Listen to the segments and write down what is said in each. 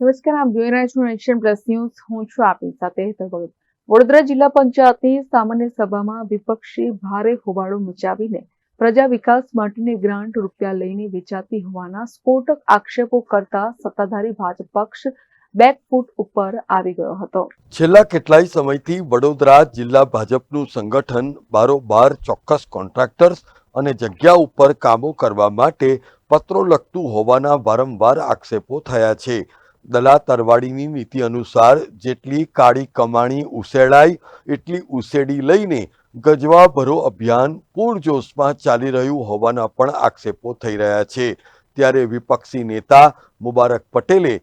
નમસ્કાર, આપ જોઈ રહ્યા છો નેશન પ્લસ ન્યૂઝ હું છું આપની સાથે ભગત. વડોદરા જિલ્લા પંચાયતની સામાન્ય સભામાં વિપક્ષે ભારે હોબાળો મચાવીને પ્રજા વિકાસ માટેની ગ્રાન્ટ રૂપિયા લઈને વેચાતી હોવાના સ્ફોટક આક્ષેપો કરતા સત્તાધારી ભાજપ પક્ષ બેકફૂટ ઉપર આવી ગયો હતો. છેલ્લા કેટલાય સમયથી વડોદરા જિલ્લા ભાજપનું સંગઠન બારોબાર ચોક્કસ કોન્ટ્રાક્ટર્સ અને જગ્યા ઉપર કામો કરવા માટે પત્રો લખતું હોવાના વારંવાર આક્ષેપો થયા છે. દલા તરવાડીની નીતિ અનુસાર જેટલી કાળી કમાણી ઉસેડાય એટલી ઉસેડી લઈને ગજવા ભરો અભિયાન પૂરજોશમાં ચાલી રહ્યું હોવાના પણ આક્ષેપો થઈ રહ્યા છે. ત્યારે વિપક્ષી નેતા મુબારક પટેલે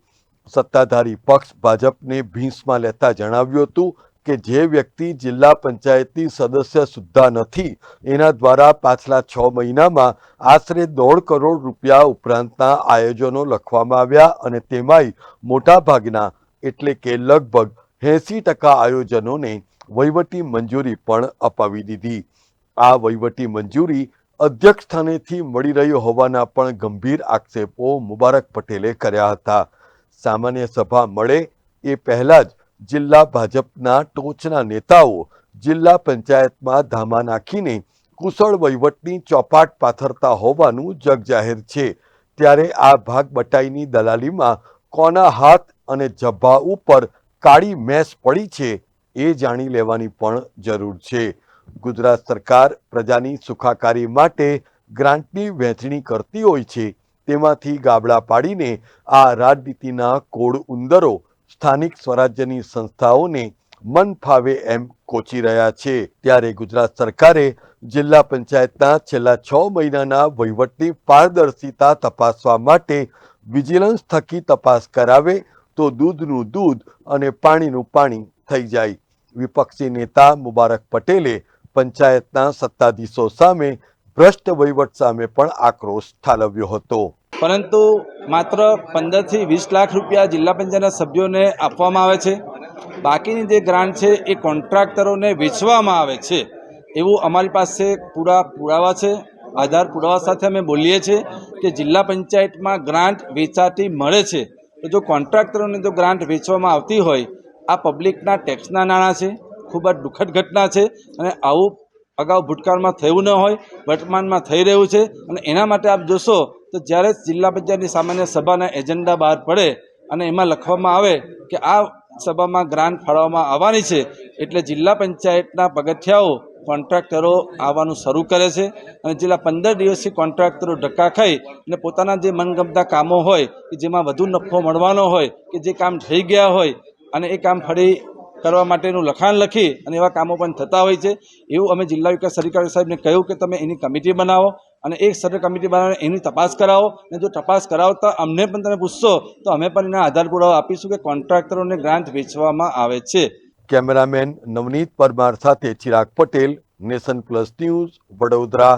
સત્તાધારી પક્ષ ભાજપને ભીંસમાં લેતા જણાવ્યું હતું કે જે વ્યક્તિ જિલ્લા પંચાયતની સદસ્ય સુદ્ધા નથી, એના દ્વારા પાછલા છ મહિનામાં આશરે દોઢ કરોડ રૂપિયા ઉપરાંતના આયોજનો લખવામાં આવ્યા અને તેમાંય મોટાભાગના એટલે કે લગભગ એંસી ટકા આયોજનોને વહીવટી મંજૂરી પણ અપાવી દીધી. આ વહીવટી મંજૂરી અધ્યક્ષ સ્થાનેથી મળી રહ્યો હોવાના પણ ગંભીર આક્ષેપો મુબારક પટેલે કર્યા હતા. સામાન્ય સભા મળે એ પહેલાં જ જિલ્લા ભાજપના ટોચના નેતાઓ જિલ્લા પંચાયતમાં ધામા નાખીને કુશળ વહીવટની ચોપાટ પાથરતા હોવાનું જગજાહેર છે. ત્યારે આ ભાગ બટાઈની દલાલીમાં કોના હાથ અને જબ્બા ઉપર કાળી મેસ પડી છે એ જાણી લેવાની પણ જરૂર છે. ગુજરાત સરકાર પ્રજાની સુખાકારી માટે ગ્રાન્ટની વહેંચણી કરતી હોય છે. તેમાંથી ગાબડા પાડીને આ રાજનીતિના કોડ ઉંદરો સ્થાનિક સ્વરાજ્યની સંસ્થાઓને મન ફાવે એમ કોચી રહ્યા છે. ત્યારે ગુજરાત સરકારે જિલ્લા પંચાયતના છેલ્લા છ મહિનાના વહીવટની પારદર્શિતા તપાસવા માટે વિજિલન્સ થકી તપાસ કરાવે તો દૂધનું દૂધ અને પાણીનું પાણી થઈ જાય. વિપક્ષી નેતા મુબારક પટેલે પંચાયતના સત્તાધીશો સામે ભ્રષ્ટ વહીવટ સામે પણ આક્રોશ ઠાલવ્યો હતો. પરંતુ માત્ર પંદરથી વીસ લાખ રૂપિયા જિલ્લા પંચાયતના સભ્યોને આપવામાં આવે છે. બાકીની જે ગ્રાન્ટ છે એ કોન્ટ્રાક્ટરોને વેચવામાં આવે છે. એવું અમારી પાસે પૂરા પુરાવા છે. આધાર પુરાવા સાથે અમે બોલીએ છીએ કે જિલ્લા પંચાયતમાં ગ્રાન્ટ વેચાતી મળે છે. તો જો કોન્ટ્રાક્ટરોને જો ગ્રાન્ટ વેચવામાં આવતી હોય, આ પબ્લિકના ટેક્સના નાણાં છે. ખૂબ જ દુઃખદ ઘટના છે અને આવું અગાઉ ભૂતકાળમાં થયું ન હોય, વર્તમાનમાં થઈ રહ્યું છે. અને એના માટે આપ જોશો તો જ્યારે જિલ્લા પંચાયતની સામાન્ય સભાના એજન્ડા બહાર પડે અને એમાં લખવામાં આવે કે આ સભામાં ગ્રાન્ટ ફાળવવામાં આવવાની છે, એટલે જિલ્લા પંચાયતના પગથિયાઓ કોન્ટ્રાક્ટરો આવવાનું શરૂ કરે છે. અને છેલ્લા પંદર દિવસથી કોન્ટ્રાક્ટરો ધક્કા ખાઈ અને પોતાના જે મનગમતા કામો હોય કે જેમાં વધુ નફો મળવાનો હોય કે જે કામ થઈ ગયા હોય અને એ કામ ફરી કરવા માટેનું લખાણ લખી અને એવા કામો પણ થતા હોય છે. એવું અમે જિલ્લા વિકાસ અધિકારી સાહેબને કહ્યું કે તમે એની કમિટી બનાવો અને એક સર્વે કમિટી બનાવીને એની તપાસ કરાવો. અને જો તપાસ કરાવતા અમને પણ તમે પૂછશો, તો અમે પણ એના આધાર પુરાવા આપીશું કે કોન્ટ્રાક્ટરોને ગ્રાન્ટ વેચવામાં આવે છે. કેમેરામેન નવનીત પરમાર સાથે Chirag Patel, Nation Plus News, Vadodara.